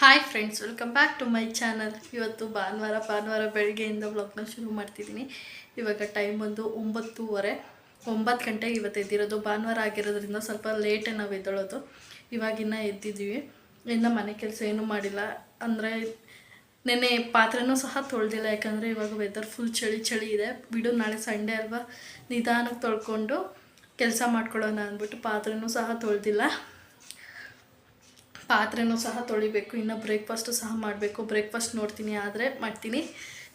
Hi friends welcome back to my channel ಇವತ್ತು ಭಾನುವಾರ ಭಾನುವಾರ ಬೆಳಗ್ಗೆಯಿಂದ ವ್ಲಾಗ್ನ ಶುರು ಮಾಡ್ತಿದ್ದೀನಿ. ಇವಾಗ ಟೈಮ್ ಬಂದು ಒಂಬತ್ತೂವರೆ, ಒಂಬತ್ತು ಗಂಟೆಗೆ ಇವತ್ತು ಎದ್ದಿರೋದು. ಭಾನುವಾರ ಆಗಿರೋದ್ರಿಂದ ಸ್ವಲ್ಪ ಲೇಟೇ ನಾವು ಎದ್ದೊಳೋದು. ಇವಾಗಿನ್ನ ಎದ್ದಿದ್ದೀವಿ. ಇನ್ನು ಮನೆ ಕೆಲಸ ಏನೂ ಮಾಡಿಲ್ಲ. ಅಂದರೆ ನೆನ್ನೆ ಪಾತ್ರೆನೂ ಸಹ ತೊಳೆದಿಲ್ಲ. ಯಾಕಂದರೆ ಇವಾಗ ವೆದರ್ ಫುಲ್ ಚಳಿ ಚಳಿ ಇದೆ. ಬಿಡು, ನಾಳೆ ಸಂಡೇ ಅಲ್ವಾ? ನಿಧಾನಕ್ಕೆ ತೊಳ್ಕೊಂಡು ಕೆಲಸ ಮಾಡ್ಕೊಳ್ಳೋಣ ಅಂದ್ಬಿಟ್ಟು ಪಾತ್ರೆನೂ ಸಹ ತೊಳೆದಿಲ್ಲ. ಪಾತ್ರೆನೂ ಸಹ ತೊಳಿಬೇಕು, ಇನ್ನು ಬ್ರೇಕ್ಫಾಸ್ಟು ಸಹ ಮಾಡಬೇಕು. ಬ್ರೇಕ್ಫಾಸ್ಟ್ ನೋಡ್ತೀನಿ, ಆದರೆ ಮಾಡ್ತೀನಿ.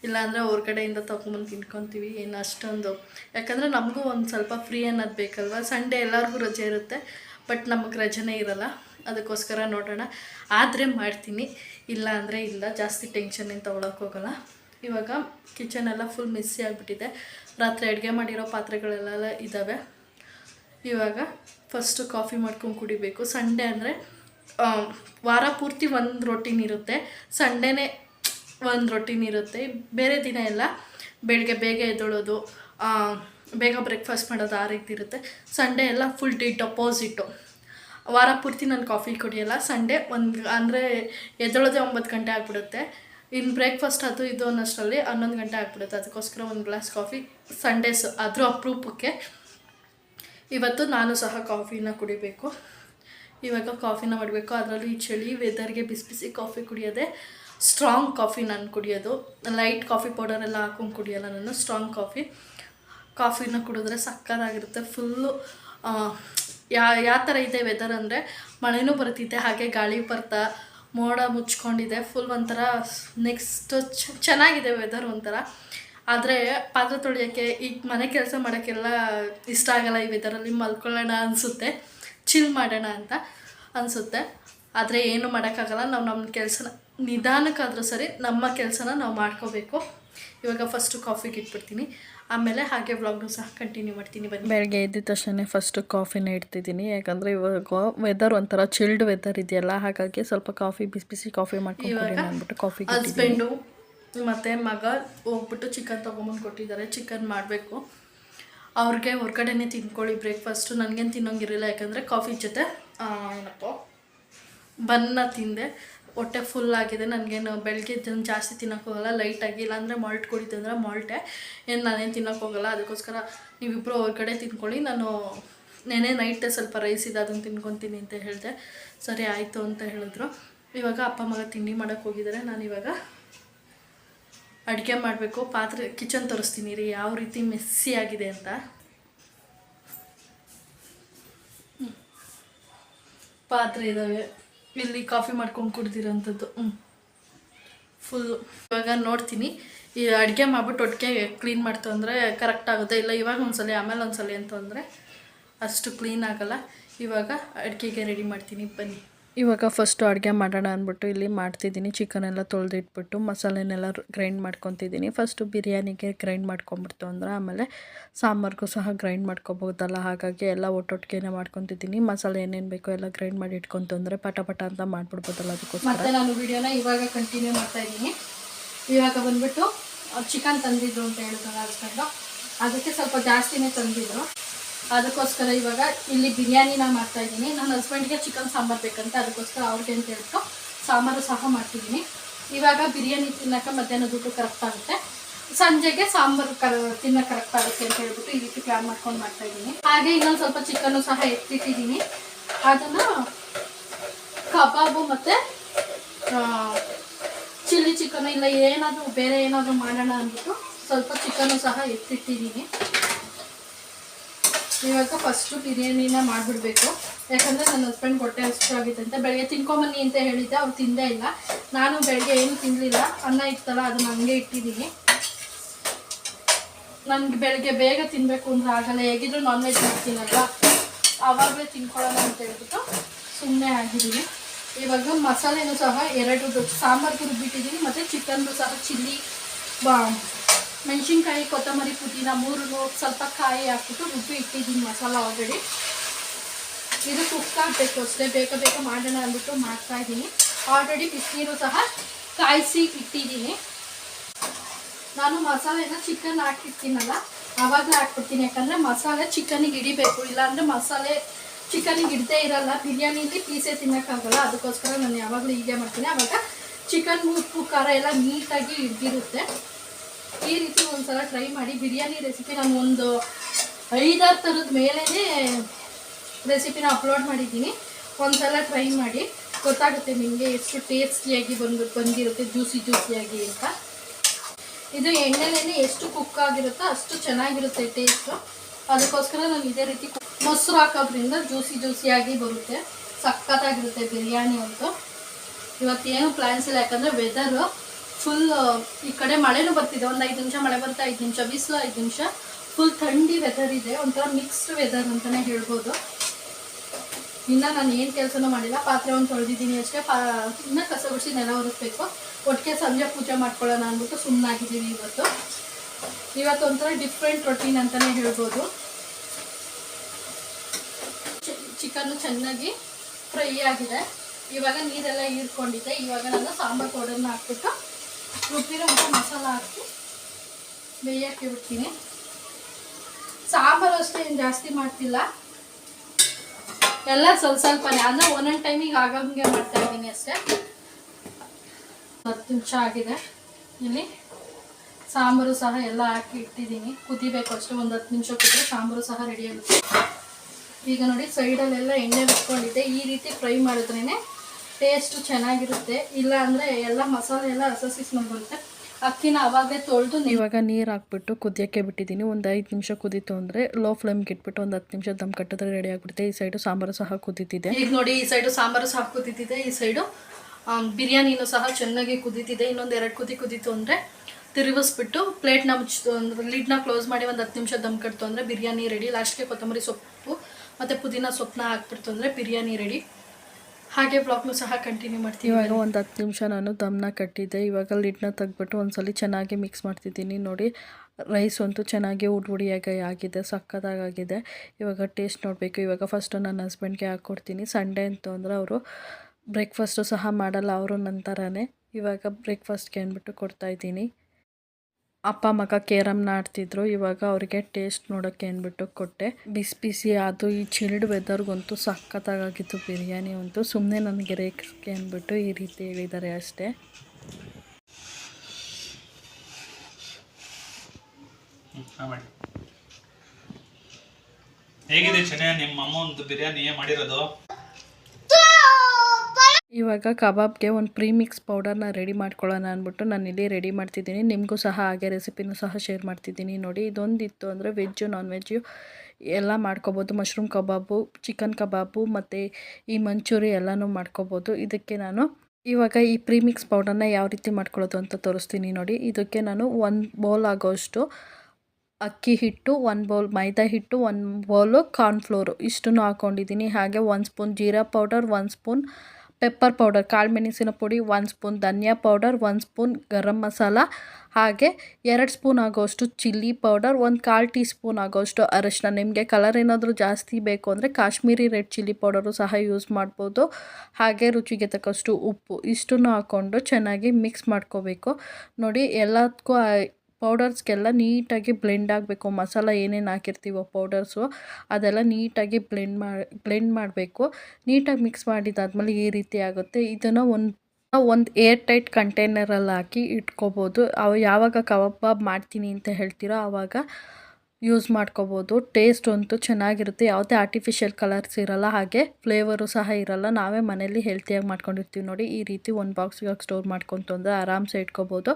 ಇಲ್ಲಾಂದರೆ ಹೊರ್ಗಡೆಯಿಂದ ತೊಗೊಂಬಂದು ತಿನ್ಕೊತೀವಿ, ಏನು ಅಷ್ಟೊಂದು. ಯಾಕಂದರೆ ನಮಗೂ ಒಂದು ಸ್ವಲ್ಪ ಫ್ರೀ ಅನ್ನೋದು ಬೇಕಲ್ವ? ಸಂಡೇ ಎಲ್ಲರಿಗೂ ರಜೆ ಇರುತ್ತೆ ಬಟ್ ನಮಗೆ ರಜೆನೇ ಇರಲ್ಲ. ಅದಕ್ಕೋಸ್ಕರ ನೋಡೋಣ. ಆದರೆ ಮಾಡ್ತೀನಿ. ಇಲ್ಲ ಅಂದರೆ ಇಲ್ಲ, ಜಾಸ್ತಿ ಟೆನ್ಷನ್ ಏನು ತೊಗೊಳಕ್ಕೆ ಹೋಗಲ್ಲ. ಇವಾಗ ಕಿಚನ್ ಎಲ್ಲ ಫುಲ್ ಮಿಸ್ಸಿ ಆಗಿಬಿಟ್ಟಿದೆ. ರಾತ್ರಿ ಅಡುಗೆ ಮಾಡಿರೋ ಪಾತ್ರೆಗಳೆಲ್ಲ ಇದ್ದಾವೆ ಇವಾಗ ಫಸ್ಟು ಕಾಫಿ ಮಾಡ್ಕೊಂಡು ಕುಡಿಬೇಕು. ಸಂಡೇ ಅಂದರೆ ವಾರ ಪೂರ್ತಿ ಒಂದು ರೊಟೀನ್ ಇರುತ್ತೆ, ಸಂಡೇನೇ ಒಂದು ರೊಟೀನ್ ಇರುತ್ತೆ, ಬೇರೆ ದಿನ ಎಲ್ಲ ಬೆಳಗ್ಗೆ ಬೇಗ ಎದ್ದೊಳೋದು ಬೇಗ ಬ್ರೇಕ್ಫಾಸ್ಟ್ ಮಾಡೋದು ಆ ರೀತಿ ಇರುತ್ತೆ. ಸಂಡೇ ಎಲ್ಲ ಫುಲ್ ಡಿಟ್ ಅಪೋಸಿಟ್ಟು ವಾರ ಪೂರ್ತಿ ನಾನು ಕಾಫಿ ಕುಡಿಯಲ್ಲ, ಸಂಡೇ ಒಂದು, ಅಂದರೆ ಎದ್ದೊಳೋದೆ ಒಂಬತ್ತು ಗಂಟೆ ಆಗಿಬಿಡುತ್ತೆ. ಇನ್ನು ಬ್ರೇಕ್ಫಾಸ್ಟ್ ಅದು ಇದು ಅನ್ನೋಷ್ಟರಲ್ಲಿ ಹನ್ನೊಂದು ಗಂಟೆ ಆಗಿಬಿಡುತ್ತೆ, ಅದಕ್ಕೋಸ್ಕರ ಒಂದು ಗ್ಲಾಸ್ ಕಾಫಿ ಸಂಡೇಸ್ ಅದರ ಅಪರೂಪಕ್ಕೆ. ಇವತ್ತು ನಾನು ಸಹ ಕಾಫಿನ ಕುಡಿಬೇಕು. ಇವಾಗ ಕಾಫಿನ ಮಾಡಬೇಕು, ಅದರಲ್ಲೂ ಈ ಚಳಿ ವೆದರ್ಗೆ ಬಿಸಿ ಬಿಸಿ ಕಾಫಿ ಕುಡಿಯೋದೆ ಸ್ಟ್ರಾಂಗ್ ಕಾಫಿ ನಾನು ಕುಡಿಯೋದು. ಲೈಟ್ ಕಾಫಿ ಪೌಡರ್ ಎಲ್ಲ ಹಾಕೊಂಡು ಕುಡಿಯೋಲ್ಲ ನಾನು ಸ್ಟ್ರಾಂಗ್ ಕಾಫಿ. ಕಾಫಿನ ಕುಡಿದ್ರೆ ಸಕ್ಕತ್ತಾಗಿರುತ್ತೆ ಫುಲ್ಲು ಯಾ ಯಾವ ಥರ ಇದೆ ವೆದರ್ ಅಂದರೆ ಮಳೆನೂ ಬರ್ತಿದೆ ಹಾಗೆ ಗಾಳಿ ಬರ್ತಾ, ಮೋಡ ಮುಚ್ಕೊಂಡಿದೆ ಫುಲ್ ಒಂಥರ ನೆಕ್ಸ್ಟ್ ಚೆನ್ನಾಗಿದೆ ವೆದರ್ ಒಂಥರ. ಆದರೆ ಪಾತ್ರೆ ತೊಳೆಯೋಕ್ಕೆ, ಈಗ ಮನೆ ಕೆಲಸ ಮಾಡೋಕ್ಕೆಲ್ಲ ಇಷ್ಟ ಆಗಲ್ಲ ಈ ವೆದರಲ್ಲಿ ಮಲ್ಕೊಳ್ಳೋಣ ಅನಿಸುತ್ತೆ. ಚಿಲ್ ಮಾಡೋಣ ಅಂತ ಅನಿಸುತ್ತೆ. ಆದರೆ ಏನು ಮಾಡೋಕ್ಕಾಗಲ್ಲ. ನಾವು ನಮ್ಮ ಕೆಲಸನ ನಿಧಾನಕ್ಕಾದರೂ ಸರಿ ನಮ್ಮ ಕೆಲಸನ ನಾವು ಮಾಡ್ಕೋಬೇಕು. ಇವಾಗ ಫಸ್ಟು ಕಾಫಿಗೆ ಇಟ್ಬಿಡ್ತೀನಿ. ಆಮೇಲೆ ಹಾಗೆ ವ್ಲಾಗ್ನು ಸಹ ಕಂಟಿನ್ಯೂ ಮಾಡ್ತೀನಿ. ಬನ್ನಿ. ಬೆಳಗ್ಗೆ ಎದ್ದಿದ ತಕ್ಷಣ ಫಸ್ಟು ಕಾಫಿನ ಇಡ್ತಿದ್ದೀನಿ. ಯಾಕಂದರೆ ಇವಾಗ ವೆದರ್ ಒಂಥರ ಚಿಲ್ಡ್ ವೆದರ್ ಇದೆಯಲ್ಲ ಹಾಗಾಗಿ ಸ್ವಲ್ಪ ಕಾಫಿ ಬಿಸಿ ಬಿಸಿ ಕಾಫಿ ಮಾಡ್ಕೊಂಡು ಅಂದ್ಬಿಟ್ಟು ಕಾಫಿ ಹಸ್ಬೆಂಡು ಮತ್ತು ಮಗ ಹೋಗ್ಬಿಟ್ಟು ಚಿಕನ್ ತೊಗೊಂಬಂದು ಕೊಟ್ಟಿದ್ದಾರೆ. ಚಿಕನ್ ಮಾಡಬೇಕು. ಅವ್ರಿಗೆ ಹೊರಗಡೆನೇ ತಿನ್ಕೊಳ್ಳಿ ಬ್ರೇಕ್ಫಾಸ್ಟು ನನಗೇನು ತಿನ್ನೋಂಗಿರಲಿಲ್ಲ, ಯಾಕಂದರೆ ಕಾಫಿ ಜೊತೆ ಏನಪ್ಪ ಬನ್ನ ತಿಂದೆ. ಹೊಟ್ಟೆ ಫುಲ್ ಆಗಿದೆ. ನನಗೇನು ಬೆಳಗ್ಗೆ ಇದನ್ನು ಜಾಸ್ತಿ ತಿನ್ನೋಕೆ ಹೋಗಲ್ಲ ಲೈಟಾಗಿ ಇಲ್ಲಾಂದರೆ ಮಾಲ್ಟ್ ಕುಡಿತು ಅಂದರೆ ಮಾಲ್ಟೆ ಏನು ನಾನೇನು ತಿನ್ನೋಕೆ ಹೋಗಲ್ಲ, ಅದಕ್ಕೋಸ್ಕರ ನೀವಿಬ್ಬರು ಹೊರಗಡೆ ತಿನ್ಕೊಳ್ಳಿ. ನಾನು ನೆನೆ ನೈಟ್ ಸ್ವಲ್ಪ ರೈಸ್ ಇದೆ ಅದನ್ನು ತಿನ್ಕೊತೀನಿ ಅಂತ ಹೇಳಿದೆ. ಸರಿ, ಆಯಿತು ಅಂತ ಹೇಳಿದ್ರು. ಇವಾಗ ಅಪ್ಪ, ಮಗ ತಿಂಡಿ ಮಾಡೋಕ್ಕೆ ಹೋಗಿದ್ದಾರೆ. ನಾನು ಇವಾಗ ಅಡುಗೆ ಮಾಡಬೇಕು, ಪಾತ್ರೆ, ಕಿಚನ್ ತೋರಿಸ್ತೀನಿ ರೀ, ಯಾವ ರೀತಿ ಮೆಸ್ಸಿ ಆಗಿದೆ ಅಂತ. ಪಾತ್ರೆ ಇದ್ದಾವೆ ಇಲ್ಲಿ ಕಾಫಿ ಮಾಡ್ಕೊಂಡು ಕುಡ್ದಿರೋಂಥದ್ದು. ಹ್ಞೂ ಫುಲ್ಲು ಇವಾಗ ನೋಡ್ತೀನಿ. ಈ ಅಡುಗೆ ಮಾಡ್ಬಿಟ್ಟು ಒಟ್ಟಿಗೆ ಕ್ಲೀನ್ ಮಾಡ್ತು ಅಂದರೆ ಕರೆಕ್ಟ್ ಆಗುತ್ತೆ. ಇಲ್ಲ, ಇವಾಗ ಒಂದ್ಸಲ, ಆಮೇಲೆ ಒಂದ್ಸಲ ಅಂತಂದರೆ ಅಷ್ಟು ಕ್ಲೀನ್ ಆಗೋಲ್ಲ. ಇವಾಗ ಅಡುಗೆಗೆ ರೆಡಿ ಮಾಡ್ತೀನಿ. ಬನ್ನಿ. ಇವಾಗ ಫಸ್ಟು ಅಡುಗೆ ಮಾಡೋಣ ಅಂದ್ಬಿಟ್ಟು ಇಲ್ಲಿ ಮಾಡ್ತಿದ್ದೀನಿ. ಚಿಕನ್ ಎಲ್ಲ ತೊಳೆದಿಟ್ಬಿಟ್ಟು ಮಸಾಲೆನೆಲ್ಲ ಗ್ರೈಂಡ್ ಮಾಡ್ಕೊತಿದ್ದೀನಿ. ಫಸ್ಟು ಬಿರಿಯಾನಿಗೆ ಗ್ರೈಂಡ್ ಮಾಡ್ಕೊಂಬಿಡ್ತು ಅಂದ್ರೆ ಆಮೇಲೆ ಸಾಂಬಾರ್ಗೂ ಸಹ ಗ್ರೈಂಡ್ ಮಾಡ್ಕೊಬೋದಲ್ಲ. ಹಾಗಾಗಿ ಎಲ್ಲ ಒಟ್ಟೊಟ್ಟಿಗೆನೆ ಮಾಡ್ಕೊತಿದ್ದೀನಿ. ಮಸಾಲೆ ಏನೇನು ಬೇಕೋ ಎಲ್ಲ ಗ್ರೈಂಡ್ ಮಾಡಿ ಇಟ್ಕೊಂತು ಅಂದರೆ ಪಟ ಪಟ ಅಂತ ಮಾಡಿಬಿಡ್ಬೋದಲ್ಲ ಅದಕ್ಕೋಸ್ಕರ. ನಾನು ವಿಡಿಯೋನ ಇವಾಗ ಕಂಟಿನ್ಯೂ ಮಾಡ್ತಾ ಇದ್ದೀನಿ. ಇವಾಗ ಬಂದ್ಬಿಟ್ಟು ಚಿಕನ್ ತಂದಿದ್ರು ಅಂತ ಹೇಳಿದ್ರು ಅದಕ್ಕೆ ಸ್ವಲ್ಪ ಜಾಸ್ತಿನೇ ತಂದಿದ್ರು. ಅದಕ್ಕೋಸ್ಕರ ಇವಾಗ ಇಲ್ಲಿ ಬಿರಿಯಾನಿನ ಮಾಡ್ತಾ ಇದ್ದೀನಿ. ನನ್ನ ಹಸ್ಬೆಂಡ್ಗೆ ಚಿಕನ್ ಸಾಂಬಾರು ಬೇಕಂತ ಅದಕ್ಕೋಸ್ಕರ ಅವ್ರಿಗೆ ಅಂತ ಹೇಳ್ಬಿಟ್ಟು ಸಾಂಬಾರು ಸಹ ಮಾಡ್ತಿದ್ದೀನಿ. ಇವಾಗ ಬಿರಿಯಾನಿ ತಿನ್ನೋಕೆ ಮಧ್ಯಾಹ್ನ ದುಡ್ಡು ಕರೆಕ್ಟ್ ಆಗುತ್ತೆ. ಸಂಜೆಗೆ ಸಾಂಬಾರು ಕರ ತಿನ್ನಕ್ಕೆ ಕರೆಕ್ಟ್ ಆಗುತ್ತೆ ಅಂತ ಹೇಳ್ಬಿಟ್ಟು ಈ ರೀತಿ ಪ್ಲಾನ್ ಮಾಡ್ಕೊಂಡು ಮಾಡ್ತಾ ಇದ್ದೀನಿ. ಹಾಗೆ ಇನ್ನೊಂದು ಸ್ವಲ್ಪ ಚಿಕನ್ನು ಸಹ ಎತ್ತಿಟ್ಟಿದ್ದೀನಿ. ಅದನ್ನು ಕಬಾಬು ಮತ್ತು ಚಿಲ್ಲಿ ಚಿಕನ್ ಇಲ್ಲ ಏನಾದರೂ, ಬೇರೆ ಏನಾದರೂ ಮಾಡೋಣ ಅಂದ್ಬಿಟ್ಟು ಸ್ವಲ್ಪ ಚಿಕನ್ನು ಸಹ ಎತ್ತಿಟ್ಟಿದ್ದೀನಿ. ಇವಾಗ ಫಸ್ಟು ಬಿರಿಯಾನಿನ ಮಾಡಿಬಿಡ್ಬೇಕು. ಯಾಕಂದರೆ ನನ್ನ ಹಸ್ಬೆಂಡ್ ಹೊಟ್ಟೆ ಆಗಿದೆ ಅಂತ. ಬೆಳಗ್ಗೆ ತಿನ್ಕೊಂಬನ್ನಿ ಅಂತ ಹೇಳಿದ್ದೆ, ಅವ್ರು ತಿಂದೇ ಇಲ್ಲ. ನಾನು ಬೆಳಗ್ಗೆ ಏನು ತಿನ್ನಲಿಲ್ಲ ಅನ್ನ ಇತ್ತಲ್ಲ, ಅದನ್ನ ಹಂಗೆ ಇಟ್ಟಿದ್ದೀನಿ. ನನಗೆ ಬೆಳಗ್ಗೆ ಬೇಗ ತಿನ್ನಬೇಕು ಅಂದ್ರೆ ಆಗಲ್ಲ. ಹೇಗಿದ್ರು ನಾನ್ ವೆಜ್ ಮಾಡ್ತೀನಲ್ವ ಆವಾಗಲೇ ತಿನ್ಕೊಳ್ಳೋಣ ಅಂತ ಹೇಳ್ಬಿಟ್ಟು ಸುಮ್ಮನೆ ಆಗಿದ್ದೀನಿ. ಇವಾಗ ಮಸಾಲೆನೂ ಸಹ ಎರಡು ಸಾಂಬಾರ್ ಸಾಂಬಾರ್ಗೂ ರುಬ್ಬಿಟ್ಟಿದ್ದೀನಿ, ಮತ್ತು ಚಿಕನ್ದು ಸಹ ಚಿಲ್ಲಿ ಬಾ ಮೆಣಸಿನ್ಕಾಯಿ, ಕೊತ್ತಂಬರಿ ಪುದೀನ ಮೂರು ಸ್ವಲ್ಪ ಕಾಯಿ ಹಾಕ್ಬಿಟ್ಟು ರುಬ್ಬಿ ಇಟ್ಟಿದ್ದೀನಿ ಮಸಾಲ ಆಲ್ರೆಡಿ ಇದು ಕುಕ್ ಆಗಬೇಕು ಅಷ್ಟೇ. ಬೇಗ ಬೇಗ ಮಾಡೋಣ ಅಂದ್ಬಿಟ್ಟು ಮಾಡ್ತಾ ಇದ್ದೀನಿ. ಆಲ್ರೆಡಿ ಬಿಸಿನೀರು ಸಹ ಕಾಯಿಸಿ ಇಟ್ಟಿದ್ದೀನಿ. ನಾನು ಮಸಾಲೆನ ಚಿಕನ್ ಹಾಕಿರ್ತೀನಲ್ಲ ಆವಾಗಲೇ ಹಾಕ್ಬಿಡ್ತೀನಿ. ಯಾಕಂದರೆ ಮಸಾಲೆ ಚಿಕನಿಗೆ ಹಿಡಿಬೇಕು. ಇಲ್ಲಾಂದರೆ ಮಸಾಲೆ ಚಿಕನಿಗೆ ಹಿಡ್ದೇ ಇರಲ್ಲ. ಬಿರಿಯಾನಿಲಿ ಪೀಸೆ ತಿನ್ನೋಕ್ಕಾಗಲ್ಲ. ಅದಕ್ಕೋಸ್ಕರ ನಾನು ಯಾವಾಗಲೂ ಹೀಗೆ ಮಾಡ್ತೀನಿ. ಆವಾಗ ಚಿಕನ್ ಉಪ್ಪು, ಖಾರ ಎಲ್ಲ ನೀಟಾಗಿ ಹಿಡ್ದಿರುತ್ತೆ. ಈ ರೀತಿ ಒಂದ್ಸಲ ಟ್ರೈ ಮಾಡಿ ಬಿರಿಯಾನಿ ರೆಸಿಪಿ ನಾನು ಒಂದು ಐದಾರು ಥರದ ಮೇಲೇ ರೆಸಿಪಿನ ಅಪ್ಲೋಡ್ ಮಾಡಿದ್ದೀನಿ. ಒಂದ್ಸಲ ಟ್ರೈ ಮಾಡಿ. ಗೊತ್ತಾಗುತ್ತೆ ನಿಮಗೆ ಎಷ್ಟು ಟೇಸ್ಟಿಯಾಗಿ ಬಂದು ಬಂದಿರುತ್ತೆ ಜ್ಯೂಸಿ ಜ್ಯೂಸಿಯಾಗಿ ಅಂತ. ಇದು ಎಣ್ಣೆಲೇ ಎಷ್ಟು ಕುಕ್ ಆಗಿರುತ್ತೋ ಅಷ್ಟು ಚೆನ್ನಾಗಿರುತ್ತೆ ಟೇಸ್ಟು ಅದಕ್ಕೋಸ್ಕರ ನಾನು ಇದೇ ರೀತಿ ಮೊಸರು ಹಾಕೋದ್ರಿಂದ ಜ್ಯೂಸಿ ಜ್ಯೂಸಿಯಾಗಿ ಬರುತ್ತೆ. ಸಖತ್ತಾಗಿರುತ್ತೆ ಬಿರಿಯಾನಿ ಅಂತೂ. ಇವತ್ತೇನು ಪ್ಲ್ಯಾನ್ಸ್ ಇಲ್ಲ, ಯಾಕಂದರೆ ವೆದರು ಫುಲ್ ಈ ಕಡೆ ಮಳೆನೂ ಬರ್ತಿದೆ. ಒಂದು ಐದು ನಿಮಿಷ ಮಳೆ ಬರ್ತಾ ಐದು ನಿಮಿಷ, ಬಿಸಿಲು ಐದು ನಿಮಿಷ. ಫುಲ್ ಥಂಡಿ ವೆದರ್ ಇದೆ. ಒಂಥರ ಮಿಕ್ಸ್ಡ್ ವೆದರ್ ಅಂತಲೇ ಹೇಳ್ಬೋದು. ಇನ್ನು ನಾನು ಏನು ಕೆಲಸನೂ ಮಾಡಿಲ್ಲ. ಪಾತ್ರೆ ಒಂದು ತೊಳೆದಿದ್ದೀನಿ ಅಷ್ಟೇ. ಪಾ, ಇನ್ನೂ ಕಸ ಗುಡಿಸಿ ನೆಲ ಒರೆಸ್ಬೇಕು. ಒಟ್ಟಿಗೆ ಸಂಜೆ ಪೂಜೆ ಮಾಡ್ಕೊಳ್ಳೋಣ ಅಂದ್ಬಿಟ್ಟು ಸುಮ್ಮನಾಗಿದ್ದೀನಿ ಇವತ್ತು. ಇವತ್ತು ಒಂಥರ ಡಿಫ್ರೆಂಟ್ ರೊಟೀನ್ ಅಂತಲೇ ಹೇಳ್ಬೋದು. ಚಿಕನ್ನು ಚೆನ್ನಾಗಿ ಫ್ರೈ ಆಗಿದೆ. ಇವಾಗ ನೀರೆಲ್ಲ ಹೀರ್ಕೊಂಡಿದ್ದೆ. ಇವಾಗ ನಾನು ಸಾಂಬಾರು ಪೌಡರ್ನ ಹಾಕ್ಬಿಟ್ಟು ರುಬ್ಬಿರೋ ಒಂದು ಮಸಾಲ ಹಾಕಿ ಬೇಯಕ್ಕೆ ಬಿಡ್ತೀನಿ ಸಾಂಬಾರು ಅಷ್ಟೇ ಏನು ಜಾಸ್ತಿ ಮಾಡ್ತಿಲ್ಲ. ಎಲ್ಲ ಸ್ವಲ್ಪ ಸ್ವಲ್ಪನೇ. ಅಂದರೆ ಒಂದೊಂದು ಟೈಮಿಗೆ ಆಗಂಗೆ ಮಾಡ್ತಾ ಇದ್ದೀನಿ ಅಷ್ಟೇ. ಹತ್ತು ನಿಮಿಷ ಆಗಿದೆ. ಇಲ್ಲಿ ಸಾಂಬಾರು ಸಹ ಎಲ್ಲ ಹಾಕಿ ಇಟ್ಟಿದ್ದೀನಿ. ಕುದಿಬೇಕು ಅಷ್ಟೇ. ಒಂದು ಹತ್ತು ನಿಮಿಷ ಕುದ್ರೆ ಸಾಂಬಾರು ಸಹ ರೆಡಿ ಆಗುತ್ತೆ. ಈಗ ನೋಡಿ ಸೈಡಲ್ಲೆಲ್ಲ ಎಣ್ಣೆ ಬಿಟ್ಕೊಂಡಿದ್ದೆ. ಈ ರೀತಿ ಫ್ರೈ ಮಾಡಿದ್ರೇ ಟೇಸ್ಟು ಚೆನ್ನಾಗಿರುತ್ತೆ. ಇಲ್ಲ ಅಂದರೆ ಎಲ್ಲ ಮಸಾಲೆ ಎಲ್ಲ ಹಸಿ ಸ್ಮೆಲ್ ಬರುತ್ತೆ. ಅಕ್ಕಿನ ಅವಾಗಲೇ ತೊಳೆದು ಇವಾಗ ನೀರು ಹಾಕ್ಬಿಟ್ಟು ಕುದಿಯೋಕ್ಕೆ ಬಿಟ್ಟಿದ್ದೀನಿ. ಒಂದು ಐದು ನಿಮಿಷ ಕುದೀತು ಅಂದರೆ ಲೋ ಫ್ಲೇಮ್ಗೆ ಇಟ್ಬಿಟ್ಟು ಒಂದು ಹತ್ತು ನಿಮಿಷ ದಮ್ ಕಟ್ಟಿದ್ರೆ ರೆಡಿ ಆಗಿಬಿಡುತ್ತೆ. ಈ ಸೈಡು ಸಾಂಬಾರು ಸಹ ಕುದೀತಿದೆ. ಈಗ ನೋಡಿ ಈ ಸೈಡು ಸಾಂಬಾರು ಸಹ ಕುದೀತಿದೆ. ಈ ಸೈಡು ಬಿರಿಯಾನಿನೂ ಸಹ ಚೆನ್ನಾಗಿ ಕುದೀತಿದೆ. ಇನ್ನೊಂದು ಎರಡು ಕುದಿ ಕುದೀತು ಅಂದರೆ ತಿರುಗಿಸ್ಬಿಟ್ಟು ಪ್ಲೇಟ್ನ ಮುಚ್ಚ ಲಿಡ್ನ ಕ್ಲೋಸ್ ಮಾಡಿ ಒಂದು ಹತ್ತು ನಿಮಿಷ ದಮ್ ಕಟ್ತು ಅಂದರೆ ಬಿರಿಯಾನಿ ರೆಡಿ ಲಾಸ್ಟ್ಗೆ ಕೊತ್ತಂಬರಿ ಸೊಪ್ಪು ಮತ್ತು ಪುದೀನ ಸೊಪ್ಪನ್ನ ಹಾಕ್ಬಿಡ್ತು ಅಂದರೆ ಬಿರಿಯಾನಿ ರೆಡಿ ಹಾಗೆ ಬ್ಲಾಗ್ನು ಸಹ ಕಂಟಿನ್ಯೂ ಮಾಡ್ತೀವಿ ಇವಾಗ ಒಂದು ಹತ್ತು ನಿಮಿಷ ನಾನು ದಮ್ನ ಕಟ್ಟಿದ್ದೆ. ಇವಾಗ ಲಿಡ್ನ ತೆಗ್ಬಿಟ್ಟು ಒಂದ್ಸಲಿ ಚೆನ್ನಾಗಿ ಮಿಕ್ಸ್ ಮಾಡ್ತಿದ್ದೀನಿ. ನೋಡಿ ರೈಸ್ ಅಂತೂ ಚೆನ್ನಾಗಿ ಉಡ್ಬುಡಿಯಾಗಿ ಆಗಿದೆ ಸಕ್ಕತ್ತಾಗಿದೆ ಇವಾಗ ಟೇಸ್ಟ್ ನೋಡಬೇಕು. ಇವಾಗ ಫಸ್ಟು ನನ್ನ ಹಸ್ಬೆಂಡ್ಗೆ ಹಾಕ್ಕೊಡ್ತೀನಿ ಸಂಡೇ ಅಂತ ಅಂದರೆ ಅವರು ಬ್ರೇಕ್ಫಾಸ್ಟು ಸಹ ಮಾಡಲ್ಲ ಅವರು ನಂತರನೇ ಇವಾಗ ಬ್ರೇಕ್ಫಾಸ್ಟ್ಗೆ ಅಂದ್ಬಿಟ್ಟು ಕೊಡ್ತಾಯಿದ್ದೀನಿ ಅಪ್ಪ ಮಗ ಕೇರಮ್ನ ಆಡ್ತಿದ್ರು ಇವಾಗ ಅವರಿಗೆ ಟೇಸ್ಟ್ ನೋಡೋಕ್ಕೆ ಅಂದ್ಬಿಟ್ಟು ಕೊಟ್ಟೆ. ಬಿಸಿ ಬಿಸಿ ಅದು ಈ ಚಿಲ್ಡ್ ವೆದರ್ಗಂತೂ ಸಖತ್ತಾಗಿತ್ತು ಬಿರಿಯಾನಿ ಅಂತೂ. ಸುಮ್ಮನೆ ನನಗೆ ರೇಕ್ಸ್ಗೆ ಅಂದ್ಬಿಟ್ಟು ಈ ರೀತಿ ಹೇಳಿದ್ದಾರೆ ಅಷ್ಟೇ. ಹೇಗಿದೆ ಚೆನ್ನಾಗಿ ನಿಮ್ಮ ಅಮ್ಮ ಒಂದು ಬಿರಿಯಾನಿ ಮಾಡಿರೋದು? ಇವಾಗ ಕಬಾಬ್ಗೆ ಒಂದು ಪ್ರೀಮಿಕ್ಸ್ ಪೌಡರ್ನ ರೆಡಿ ಮಾಡ್ಕೊಳ್ಳೋಣ ಅಂದ್ಬಿಟ್ಟು ನಾನು ಇಲ್ಲಿ ರೆಡಿ ಮಾಡ್ತಿದ್ದೀನಿ. ನಿಮಗೂ ಸಹ ಹಾಗೆ ರೆಸಿಪಿನೂ ಸಹ ಶೇರ್ ಮಾಡ್ತಿದ್ದೀನಿ ನೋಡಿ. ಇದೊಂದಿತ್ತು ಅಂದರೆ ವೆಜ್ಜು ನಾನ್ ವೆಜ್ಜು ಎಲ್ಲ ಮಾಡ್ಕೊಬೋದು. ಮಶ್ರೂಮ್ ಕಬಾಬು, ಚಿಕನ್ ಕಬಾಬು ಮತ್ತು ಈ ಮಂಚೂರಿ ಎಲ್ಲನೂ ಮಾಡ್ಕೊಬೋದು. ಇದಕ್ಕೆ ನಾನು ಇವಾಗ ಈ ಪ್ರೀಮಿಕ್ಸ್ ಪೌಡರ್ನ ಯಾವ ರೀತಿ ಮಾಡ್ಕೊಳ್ಳೋದು ಅಂತ ತೋರಿಸ್ತೀನಿ ನೋಡಿ. ಇದಕ್ಕೆ ನಾನು ಒಂದು ಬೌಲ್ ಆಗೋಷ್ಟು ಅಕ್ಕಿ ಹಿಟ್ಟು ಒಂದು ಬೌಲ್ ಮೈದಾ ಹಿಟ್ಟು ಒಂದು ಬೌಲು ಕಾರ್ನ್ಫ್ಲೋರು ಇಷ್ಟನ್ನು ಹಾಕ್ಕೊಂಡಿದ್ದೀನಿ. ಹಾಗೆ ಒಂದು ಸ್ಪೂನ್ ಜೀರಾ ಪೌಡರ್ ಒಂದು ಸ್ಪೂನ್ ಪೆಪ್ಪರ್ ಪೌಡರ್ ಕಾಳು ಮೆಣಸಿನ ಪುಡಿ ಒಂದು ಸ್ಪೂನ್ ಧನಿಯಾ ಪೌಡರ್ ಒಂದು ಸ್ಪೂನ್ ಗರಂ ಮಸಾಲ, ಹಾಗೆ ಎರಡು ಸ್ಪೂನ್ ಆಗೋಷ್ಟು ಚಿಲ್ಲಿ ಪೌಡರ್ ಒಂದು ಕಾಲು ಟೀ ಸ್ಪೂನ್ ಆಗೋಷ್ಟು ಅರಶಿನ. ನಿಮಗೆ ಕಲರ್ ಏನಾದರೂ ಜಾಸ್ತಿ ಬೇಕು ಅಂದರೆ ಕಾಶ್ಮೀರಿ ರೆಡ್ ಚಿಲ್ಲಿ ಪೌಡರು ಸಹ ಯೂಸ್ ಮಾಡ್ಬೋದು. ಹಾಗೆ ರುಚಿಗೆ ತಕ್ಕಷ್ಟು ಉಪ್ಪು, ಇಷ್ಟನ್ನು ಹಾಕ್ಕೊಂಡು ಚೆನ್ನಾಗಿ ಮಿಕ್ಸ್ ಮಾಡ್ಕೋಬೇಕು. ನೋಡಿ, ಎಲ್ಲದಕ್ಕೂ ಪೌಡರ್ಸ್ಗೆಲ್ಲ ನೀಟಾಗಿ ಬ್ಲೆಂಡ್ ಆಗಬೇಕು. ಮಸಾಲ ಏನೇನು ಹಾಕಿರ್ತೀವೋ ಪೌಡರ್ಸು ಅದೆಲ್ಲ ನೀಟಾಗಿ ಬ್ಲೆಂಡ್ ಮಾಡಿ ಬ್ಲೆಂಡ್ ಮಾಡಬೇಕು. ನೀಟಾಗಿ ಮಿಕ್ಸ್ ಮಾಡಿದಾದ್ಮೇಲೆ ಈ ರೀತಿ ಆಗುತ್ತೆ. ಇದನ್ನು ಒಂದು ಒಂದು ಏರ್ ಟೈಟ್ ಕಂಟೈನರಲ್ಲಿ ಹಾಕಿ ಇಟ್ಕೋಬೋದು. ಅವು ಯಾವಾಗ ಕಬಾಬ್ ಮಾಡ್ತೀನಿ ಅಂತ ಹೇಳ್ತೀರೋ ಆವಾಗ ಯೂಸ್ ಮಾಡ್ಕೋಬೋದು. ಟೇಸ್ಟ್ ಅಂತೂ ಚೆನ್ನಾಗಿರುತ್ತೆ. ಯಾವುದೇ ಆರ್ಟಿಫಿಷಿಯಲ್ ಕಲರ್ಸ್ ಇರಲ್ಲ, ಹಾಗೆ ಫ್ಲೇವರು ಸಹ ಇರಲ್ಲ. ನಾವೇ ಮನೇಲಿ ಹೆಲ್ತಿಯಾಗಿ ಮಾಡ್ಕೊಂಡಿರ್ತೀವಿ ನೋಡಿ. ಈ ರೀತಿ ಒಂದು ಬಾಕ್ಸ್ಗೆ ಸ್ಟೋರ್ ಮಾಡ್ಕೊಂತಂದ್ರೆ ಆರಾಮ್ಸೆ ಇಟ್ಕೋಬೋದು.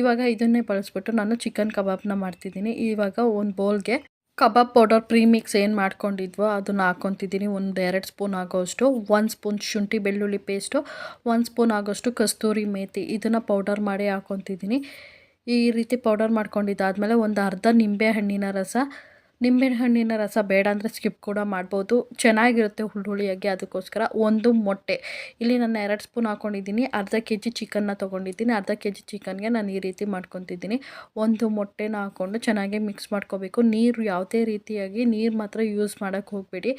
ಇವಾಗ ಇದನ್ನೇ ಬಳಸ್ಬಿಟ್ಟು ನಾನು ಚಿಕನ್ ಕಬಾಬ್ನ ಮಾಡ್ತಿದ್ದೀನಿ. ಇವಾಗ ಒಂದು ಬೌಲ್ಗೆ ಕಬಾಬ್ ಪೌಡರ್ ಪ್ರೀಮಿಕ್ಸ್ ಏನು ಮಾಡ್ಕೊಂಡಿದ್ವೋ ಅದನ್ನು ಹಾಕ್ಕೊತಿದ್ದೀನಿ ಒಂದು ಎರಡು ಸ್ಪೂನ್ ಆಗೋಷ್ಟು. ಒಂದು ಸ್ಪೂನ್ ಶುಂಠಿ ಬೆಳ್ಳುಳ್ಳಿ ಪೇಸ್ಟು ಒಂದು ಸ್ಪೂನ್ ಆಗೋಷ್ಟು ಕಸ್ತೂರಿ ಮೇಥಿ ಇದನ್ನು ಪೌಡರ್ ಮಾಡಿ ಹಾಕ್ಕೊತಿದ್ದೀನಿ ಈ ರೀತಿ ಪೌಡರ್ ಮಾಡ್ಕೊಂಡಿದ್ದಾದಮೇಲೆ ಒಂದು ಅರ್ಧ ನಿಂಬೆ ಹಣ್ಣಿನ ರಸ. ನಿಂಬೆ ಹಣ್ಣಿನ ರಸ ಬೇಡ ಅಂದರೆ ಸ್ಕಿಪ್ ಕೂಡ ಮಾಡ್ಬೋದು. ಚೆನ್ನಾಗಿರುತ್ತೆ ಹುಳಿ ಅದಕ್ಕೋಸ್ಕರ. ಒಂದು ಮೊಟ್ಟೆ. ಇಲ್ಲಿ ನಾನು ಎರಡು ಸ್ಪೂನ್ ಹಾಕ್ಕೊಂಡಿದ್ದೀನಿ ಅರ್ಧ ಕೆ ಜಿ ಚಿಕನ್ನ ತೊಗೊಂಡಿದ್ದೀನಿ. ಅರ್ಧ ಕೆ ಜಿ ಚಿಕನ್ಗೆ ನಾನು ಈ ರೀತಿ ಮಾಡ್ಕೊತಿದ್ದೀನಿ. ಒಂದು ಮೊಟ್ಟೆನ ಹಾಕ್ಕೊಂಡು ಚೆನ್ನಾಗಿ ಮಿಕ್ಸ್ ಮಾಡ್ಕೋಬೇಕು. ನೀರು ಯಾವುದೇ ರೀತಿಯಾಗಿ ನೀರು ಮಾತ್ರ ಯೂಸ್ ಮಾಡೋಕ್ಕೆ ಹೋಗಬೇಡಿ.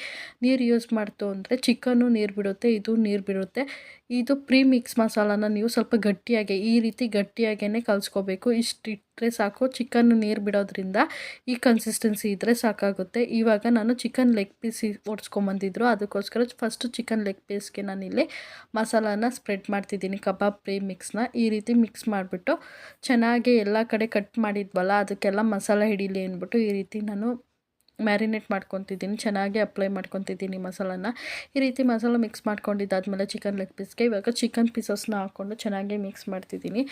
ನೀರು ಯೂಸ್ ಮಾಡ್ತು ಅಂದರೆ ಚಿಕನ್ನು ನೀರು ಬಿಡುತ್ತೆ, ಇದು ನೀರು ಬಿಡುತ್ತೆ. ಇದು ಪ್ರೀ ಮಿಕ್ಸ್ ಮಸಾಲಾನ ನೀವು ಸ್ವಲ್ಪ ಗಟ್ಟಿಯಾಗಿ, ಈ ರೀತಿ ಗಟ್ಟಿಯಾಗೇ ಕಲಿಸ್ಕೋಬೇಕು. ಇಷ್ಟು ಇಟ್ಟರೆ ಸಾಕು. ಚಿಕನ್ ನೀರು ಬಿಡೋದ್ರಿಂದ ಈ ಕನ್ಸಿಸ್ಟೆನ್ಸಿ ಇದ್ದರೆ ಸಾಕಾಗುತ್ತೆ. ಇವಾಗ ನಾನು ಚಿಕನ್ ಲೆಗ್ ಪೀಸ್ ಓಡಿಸ್ಕೊಂಬಂದಿದ್ರು. ಅದಕ್ಕೋಸ್ಕರ ಫಸ್ಟು ಚಿಕನ್ ಲೆಗ್ ಪೀಸ್ಗೆ ನಾನಿಲ್ಲಿ ಮಸಾಲಾನ ಸ್ಪ್ರೆಡ್ ಮಾಡ್ತಿದ್ದೀನಿ, ಕಬಾಬ್ ಪ್ರೀ ಮಿಕ್ಸ್ನ ಈ ರೀತಿ ಮಿಕ್ಸ್ ಮಾಡಿಬಿಟ್ಟು ಚೆನ್ನಾಗಿ ಎಲ್ಲ ಕಡೆ ಕಟ್ ಮಾಡಿದ್ವಲ್ಲ, ಅದಕ್ಕೆಲ್ಲ ಮಸಾಲ ಹಿಡೀಲಿ ಅಂದ್ಬಿಟ್ಟು ಈ ರೀತಿ ನಾನು ಮ್ಯಾರಿನೇಟ್ ಮಾಡ್ಕೊತಿದ್ದೀನಿ, ಚೆನ್ನಾಗಿ ಅಪ್ಲೈ ಮಾಡ್ಕೊತಿದ್ದೀನಿ ಮಸಾಲನ. ಈ ರೀತಿ ಮಸಾಲ ಮಿಕ್ಸ್ ಮಾಡ್ಕೊಂಡಿದ್ದಾದಮೇಲೆ ಚಿಕನ್ ಲೆಗ್ ಪೀಸ್ಗೆ ಇವಾಗ ಚಿಕನ್ ಪೀಸಸ್ನ ಹಾಕ್ಕೊಂಡು ಚೆನ್ನಾಗಿ ಮಿಕ್ಸ್ ಮಾಡ್ತಿದ್ದೀನಿ.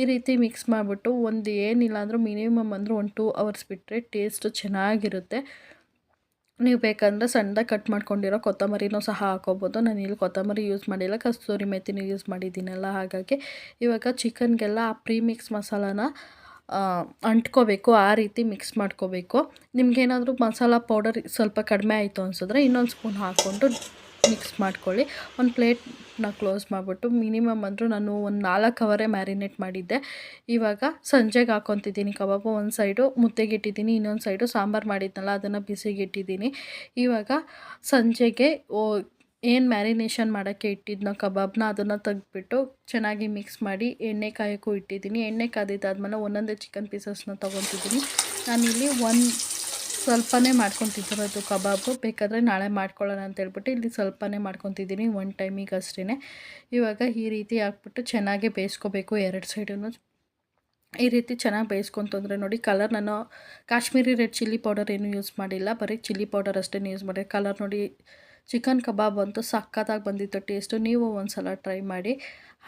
ಈ ರೀತಿ ಮಿಕ್ಸ್ ಮಾಡಿಬಿಟ್ಟು ಒಂದು ಏನಿಲ್ಲ ಅಂದರೂ ಮಿನಿಮಮ್ ಅಂದರೂ ಒಂದು ಟೂ ಅವರ್ಸ್ ಬಿಟ್ಟರೆ ಟೇಸ್ಟು ಚೆನ್ನಾಗಿರುತ್ತೆ. ನೀವು ಬೇಕಂದರೆ ಸಣ್ಣದಾಗಿ ಕಟ್ ಮಾಡ್ಕೊಂಡಿರೋ ಕೊತ್ತಂಬರಿನೂ ಸಹ ಹಾಕೋಬೋದು. ನಾನು ಇಲ್ಲಿ ಕೊತ್ತಂಬರಿ ಯೂಸ್ ಮಾಡಿಲ್ಲ, ಕಸ್ತೂರಿ ಮೆತ್ತಿನೂ ಯೂಸ್ ಮಾಡಿದ್ದೀನಲ್ಲ ಹಾಗಾಗಿ. ಇವಾಗ ಚಿಕನ್ಗೆಲ್ಲ ಆ ಪ್ರೀಮಿಕ್ಸ್ ಮಸಾಲಾನ ಅಂಟ್ಕೋಬೇಕು, ಆ ರೀತಿ ಮಿಕ್ಸ್ ಮಾಡ್ಕೋಬೇಕು. ನಿಮಗೇನಾದರೂ ಮಸಾಲ ಪೌಡರ್ ಸ್ವಲ್ಪ ಕಡಿಮೆ ಆಯಿತು ಅನಿಸಿದ್ರೆ ಇನ್ನೊಂದು ಸ್ಪೂನ್ ಹಾಕ್ಕೊಂಡು ಮಿಕ್ಸ್ ಮಾಡ್ಕೊಳ್ಳಿ. ಒಂದು ಪ್ಲೇಟ್ನ ಕ್ಲೋಸ್ ಮಾಡಿಬಿಟ್ಟು ಮಿನಿಮಮ್ ಅಂದರೂ ನಾನು ಒಂದು ನಾಲ್ಕು ಅವರೇ ಮ್ಯಾರಿನೇಟ್ ಮಾಡಿದ್ದೆ. ಇವಾಗ ಸಂಜೆಗೆ ಹಾಕ್ಕೊತಿದ್ದೀನಿ ಕಬಾಬು ಒಂದು ಸೈಡು ಮುದ್ದೆಗೆ ಇಟ್ಟಿದ್ದೀನಿ, ಇನ್ನೊಂದು ಸೈಡು ಸಾಂಬಾರು ಮಾಡಿದ್ನಲ್ಲ ಅದನ್ನು ಬಿಸಿಗೆ ಇಟ್ಟಿದ್ದೀನಿ. ಇವಾಗ ಸಂಜೆಗೆ ಏನು ಮ್ಯಾರಿನೇಷನ್ ಮಾಡೋಕ್ಕೆ ಇಟ್ಟಿದ್ನೋ ಕಬಾಬ್ನ ಅದನ್ನು ತೆಗ್ದುಬಿಟ್ಟು ಚೆನ್ನಾಗಿ ಮಿಕ್ಸ್ ಮಾಡಿ ಎಣ್ಣೆ ಕಾಯೋಕ್ಕೂ ಇಟ್ಟಿದ್ದೀನಿ. ಎಣ್ಣೆ ಕಾದಿದ್ದಾದ್ಮೇಲೆ ಒಂದೊಂದೇ ಚಿಕನ್ ಪೀಸಸ್ನ ತೊಗೊತಿದ್ದೀನಿ. ನಾನಿಲ್ಲಿ ಒಂದು ಸ್ವಲ್ಪನೇ ಮಾಡ್ಕೊತಿದ್ದಿರೋದು ಕಬಾಬು. ಬೇಕಾದರೆ ನಾಳೆ ಮಾಡ್ಕೊಳ್ಳೋಣ ಅಂತ ಹೇಳ್ಬಿಟ್ಟು ಇಲ್ಲಿ ಸ್ವಲ್ಪನೇ ಮಾಡ್ಕೊತಿದ್ದೀನಿ ಒನ್ ಟೈಮಿಗೆ ಅಷ್ಟೇ ಇವಾಗ ಈ ರೀತಿ ಹಾಕ್ಬಿಟ್ಟು ಚೆನ್ನಾಗಿ ಬೇಯಿಸ್ಕೋಬೇಕು ಎರಡು ಸೈಡೂ ಈ ರೀತಿ ಚೆನ್ನಾಗಿ ಬೇಯಿಸ್ಕೊತಂದ್ರೆ ನೋಡಿ ಕಲರ್ ನಾನು ಕಾಶ್ಮೀರಿ ರೆಡ್ ಚಿಲ್ಲಿ ಪೌಡರ್ ಏನು ಯೂಸ್ ಮಾಡಿಲ್ಲ. ಬರೀ ಚಿಲ್ಲಿ ಪೌಡರ್ ಅಷ್ಟೇ ಯೂಸ್ ಮಾಡಿ ಕಲರ್ ನೋಡಿ ಚಿಕನ್ ಕಬಾಬ್ ಅಂತೂ ಸಖತ್ತಾಗಿ ಬಂದಿತ್ತು ಟೇಸ್ಟು. ನೀವು ಒಂದು ಸಲ ಟ್ರೈ ಮಾಡಿ.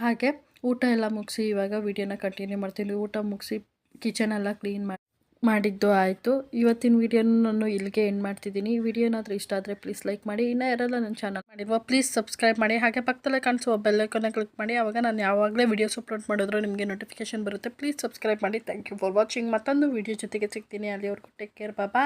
ಹಾಗೆ ಊಟ ಎಲ್ಲ ಮುಗಿಸಿ ಇವಾಗ ವಿಡಿಯೋನ ಕಂಟಿನ್ಯೂ ಮಾಡ್ತೀನಿ. ಊಟ ಮುಗಿಸಿ ಕಿಚನ್ ಎಲ್ಲ ಕ್ಲೀನ್ ಮಾಡಿ ಮಾಡಿದ್ದು ಆಯಿತು. ಇವತ್ತಿನ ವಿಡಿಯೋನ ನಾನು ಇಲ್ಲಿಗೆ ಎಂಡ್ ಮಾಡ್ತಿದ್ದೀನಿ. ವಿಡಿಯೋ ಏನಾದರೂ ಇಷ್ಟ ಆದರೆ ಪ್ಲೀಸ್ ಲೈಕ್ ಮಾಡಿ. ಇನ್ನೂ ಯಾರೆಲ್ಲ ನನ್ನ ಚಾನಲ್ ಮಾಡಿರುವ ಪ್ಲೀಸ್ ಸಬ್ಸ್ಕ್ರೈಬ್ ಮಾಡಿ. ಹಾಗೆ ಪಕ್ಕದಲ್ಲೇ ಕಾಣಿಸುವ ಬೆಲ್ಲೈಕನ್ನ ಕ್ಲಿಕ್ ಮಾಡಿ. ಆವಾಗ ನಾನು ಯಾವಾಗಲೇ ವೀಡಿಯೋಸ್ ಅಪ್ಲೋಡ್ ಮಾಡಿದ್ರು ನಿಮಗೆ ನೋಟಿಫಿಕೇಶನ್ ಬರುತ್ತೆ. ಪ್ಲೀಸ್ ಸಬ್ಸ್ಕ್ರೈಬ್ ಮಾಡಿ. ಥ್ಯಾಂಕ್ ಯು ಫಾರ್ ವಾಚಿಂಗ್ ಮತ್ತೊಂದು ವೀಡಿಯೋ ಜೊತೆಗೆ ಸಿಗ್ತೀನಿ. ಅಲ್ಲಿವರೆಗೂ ಟೇಕ್ ಕೇರ್ ಬಾಬಾ